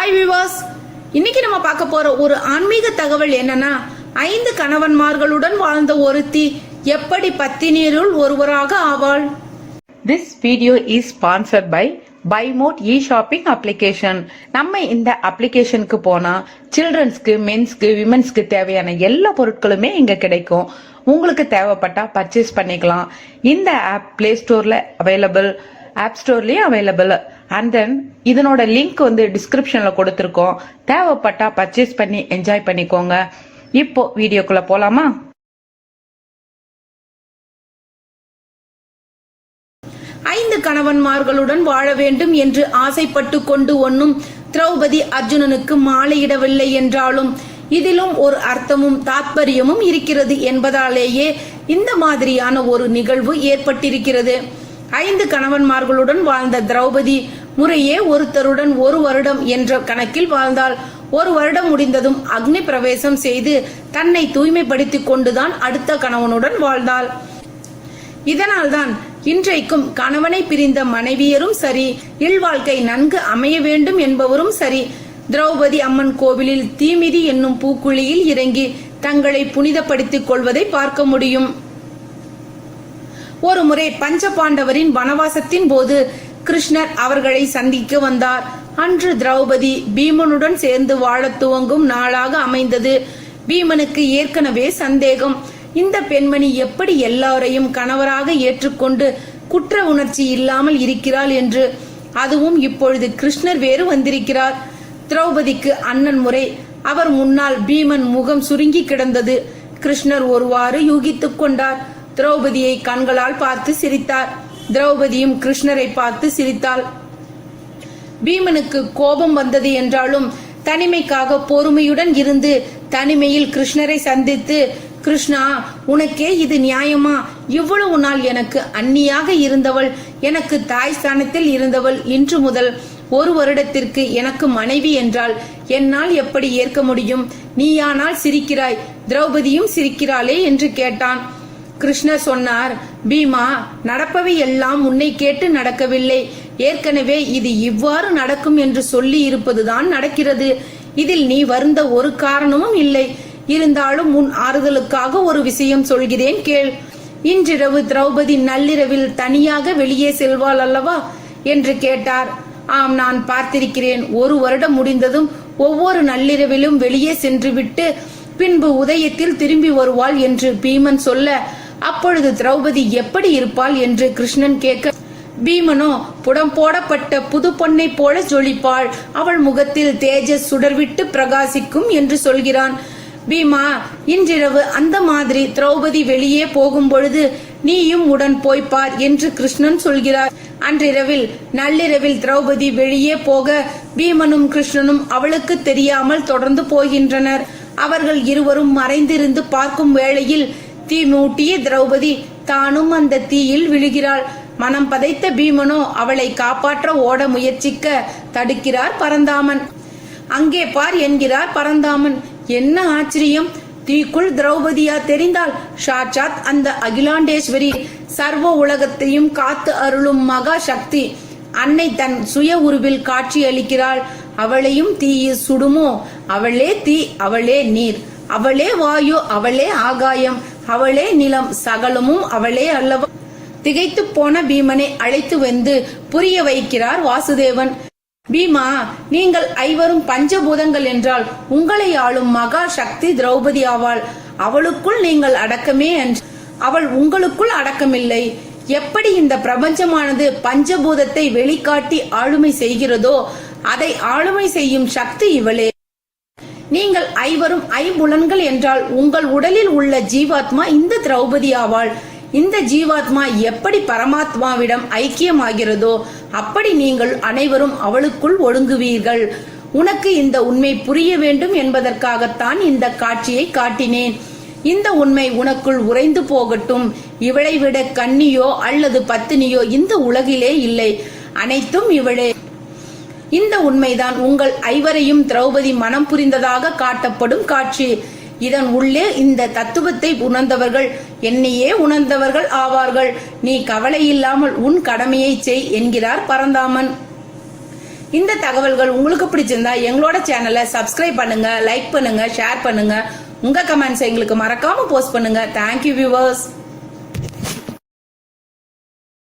Hi விவாஸ் இன்னைக்கு நம்ம பார்க்க போற ஒரு ஆன்மீக தகவல் என்னன்னா ஐந்து கணவன்மார்களுடன் வாழ்ந்த ஒருத்தி எப்படி பத்தினியருள் ஒருவராக ஆவாள்? Video is is by by பைமோட் e shopping application நம்ம இந்த அப்ளிகேஷனுக்கு போனா சில்ட்ரன்ஸ்க்கு மென்ஸ்க்கு விமென்ஸ்க்கு தேவையான எல்லா பொருட்களுமே இங்க கிடைக்கும். உங்களுக்கு தேவைப்பட்டா பர்ச்சேஸ் பண்ணிக்கலாம். இந்த ஆப் பிளே ஸ்டோர்ல அவைலபிள் ஆப் ஸ்டோர்லேயும் அவைலபிள் அண்ட் தென் இதனோட லிங்க் வந்து டிஸ்கிரிப்ஷன்ல கொடுத்துருக்கோம். தேவைப்பட்டா பர்ச்சேஸ் பண்ணி என்ஜாய் பண்ணிக்கோங்க. இப்போ வீடியோக்குள்ள போலாமா? ஐந்து கணவன்மார்களுடன் வாழ வேண்டும் என்று ஆசைப்பட்டு கொண்டு ஒன்னும் திரௌபதி அர்ஜுனனுக்கு மாலையிடவில்லை என்றாலும் இதிலும் ஒரு அர்த்தமும் தாத்பரியமும் இருக்கிறது என்பதாலேயே இந்த மாதிரியான ஒரு நிகழ்வு ஏற்பட்டிருக்கிறது. ஐந்து கணவன்மார்களுடன் வாழ்ந்த திரௌபதி முறையே ஒருத்தருடன் ஒரு வருடம் என்ற கணக்கில் வாழ்ந்தாள். ஒரு வருடம் முடிந்ததும் அக்னி பிரவேசம் செய்து தன்னை தூய்மைப்படுத்திக் கொண்டுதான் அடுத்த கணவனுடன் வாழ்ந்தாள். இதனால்தான் இன்றைக்கும் கணவனை பிரிந்த மனைவியரும் சரி இல்வாழ்க்கை நன்கு அமைய வேண்டும் என்பவரும் சரி. திரௌபதி அம்மன் கோவிலில் தீமிதி என்னும் பூக்குழியில் இறங்கி தங்களை புனிதப்படுத்திக் கொள்வதை பார்க்க முடியும். ஒரு முறை பஞ்ச பாண்டவரின் வனவாசத்தின் போது கிருஷ்ணர் அவர்களை சந்திக்க வந்தார். அன்று திரௌபதி பீமனுடன் சேர்ந்து வாழத் துவங்கும் நாளாக அமைந்தது. பீமனுக்கு ஏற்கனவே சந்தேகம். இந்த பெண்மணி எப்படி எல்லாரையும் கணவராக ஏற்றுக்கொண்டு குற்ற உணர்ச்சி இல்லாமல் இருக்கிறாள் என்று. அதுவும் இப்பொழுது கிருஷ்ணர் வேறு வந்திருக்கிறார். திரௌபதிக்கு அண்ணன் முறை. அவர் முன்னால் பீமன் முகம் சுருங்கி கிடந்தது. கிருஷ்ணர் ஒருவாறு யூகித்துக் கொண்டார். திரௌபதியை கண்களால் பார்த்து சிரித்தார். திரௌபதியும் கிருஷ்ணரை பார்த்து சிரித்தாள். பீமனுக்கு கோபம் வந்தது என்றாலும் தனிமைக்காக பொறுமையுடன் இருந்து தனிமையில் கிருஷ்ணரை சந்தித்து கிருஷ்ணா உனக்கே இது நியாயமா? இவ்வளவு நாள் எனக்கு அந்நியாக இருந்தவள் எனக்கு தாய் ஸ்தானத்தில் இருந்தவள் இன்று முதல் ஒரு வருடத்திற்கு எனக்கு மனைவி என்றால் என்னால் எப்படி ஏற்க முடியும்? நீயானால் சிரிக்கிறாய். திரௌபதியும் சிரிக்கிறாளே என்று கேட்டான். கிருஷ்ணர் சொன்னார் பீமா நடப்பவை எல்லாம் உன்னை கேட்டு நடக்கவில்லை. ஏற்கனவே இது இவ்வாறு நடக்கும் என்று சொல்லி இருப்பதுதான் நடக்கிறது. இதில் நீ வருந்த ஒரு காரணமும் இல்லை. இருந்தாலும் உன் ஆறுதலுக்காக ஒரு விஷயம் சொல்கிறேன் கேள். இன்றிரவு திரௌபதி நள்ளிரவில் தனியாக வெளியே செல்வாள் அல்லவா? என்று கேட்டார். ஆம் நான் பார்த்திருக்கிறேன். ஒரு வருடம் முடிந்ததும் ஒவ்வொரு நள்ளிரவிலும் வெளியே சென்றுவிட்டு பின்பு உதயத்தில் திரும்பி வருவாள் என்று பீமன் சொல்ல அப்பொழுது திரௌபதி எப்படி இருப்பாள் என்று கிருஷ்ணன் கேட்க பீமனோ புடம் போடப்பட்ட புது பொன்னை போல ஜொலிப்பாள். அவள் முகத்தில் தேஜஸ் சுடர்விட்டு பிரகாசிக்கும் என்று சொல்கிறான். பீமா இன்றிரவு அந்த மாதிரி திரௌபதி வெளியே போகும் பொழுது நீயும் உடன் போய்ப்பார் என்று கிருஷ்ணன் சொல்கிறார். அன்றிரவில் நள்ளிரவில் திரௌபதி வெளியே போக பீமனும் கிருஷ்ணனும் அவளுக்கு தெரியாமல் தொடர்ந்து போகின்றனர். அவர்கள் இருவரும் மறைந்திருந்து பார்க்கும் வேளையில் தீ மூட்டிய திரௌபதி தானும் அந்த தீயில் விழுகிறாள். மனம் பதைத்த பீமனோ அவளை காப்பாற்ற ஓட முயற்சிக்க தடுக்கிறார் பரந்தாமன். அங்கே பார் என்கிறார் பரந்தாமன். என்ன ஆச்சரியம்? தீக்குள் திரௌபதியா தெரிந்தால்? சாட்சாத் அந்த அகிலாண்டேஸ்வரி சர்வ உலகத்தையும் காத்து அருளும் மகா சக்தி. அன்னை தன் சுய உருவில் காட்சி அளிக்கிறாள். அவளையும் தீயில் சுடுமோ? அவளே தீ அவளே நீர். அவளே வாயு அவளே ஆகாயம். அவளே நிலம் சகலமும் அவளே அல்லவா? திகைத்து போன பீமனை அழைத்து வந்து புரிய வைக்கிறார் வாசுதேவன். பீமா நீங்கள் ஐவரும் பஞ்சபூதங்கள் என்றால் உங்களை ஆளும் மகா சக்தி திரௌபதி ஆவாள். அவளுக்குள் நீங்கள் அடக்கமே என்று அவள் உங்களுக்குள் அடக்கமில்லை. எப்படி இந்த பிரபஞ்சமானது பஞ்சபூதத்தை வெளிக்காட்டி ஆளுமை செய்கிறதோ அதை ஆளுமை செய்யும் சக்தி இவளே. நீங்கள் ஐவரும் ஐம்புலன்கள் என்றால் உங்கள் உடலில் உள்ள ஜீவாத்மா இந்த திரௌபதி ஆவாள் இந்த ஜீவாத்மா எப்படி பரமாத்மாவிடம் ஐக்கியமாகிறதோ அப்படி நீங்கள் அனைவரும் அவளுக்குள் ஒடுங்குவீர்கள் உனக்கு இந்த உண்மை புரிய வேண்டும் என்பதற்காகத்தான் இந்த காட்சியை காட்டினேன். இந்த உண்மை உனக்குள் உறைந்து போகட்டும். இவளை விட கன்னியோ அல்லது பத்தினியோ இந்த உலகிலே இல்லை. அனைத்தும் இவளே. இந்த உண்மைதான் உங்கள் ஐவரையும் திரௌபதி மனம் புரிந்ததாக காட்டப்படும் காட்சி. இதன் உள்ளே இந்த தத்துவத்தை உணர்ந்தவர்கள் என்னையே உணர்ந்தவர்கள் ஆவார்கள். நீ கவலை இல்லாமல் உன் கடமையை செய் என்கிறார் பரந்தாமன். இந்த தகவல்கள் உங்களுக்கு பிடிச்சிருந்தா எங்களோட சேனலை சப்ஸ்கிரைப் பண்ணுங்க லைக் பண்ணுங்க ஷேர் பண்ணுங்க. உங்க கமெண்ட்ஸ் எங்களுக்கு மறக்காம போஸ்ட் பண்ணுங்க. Thank you viewers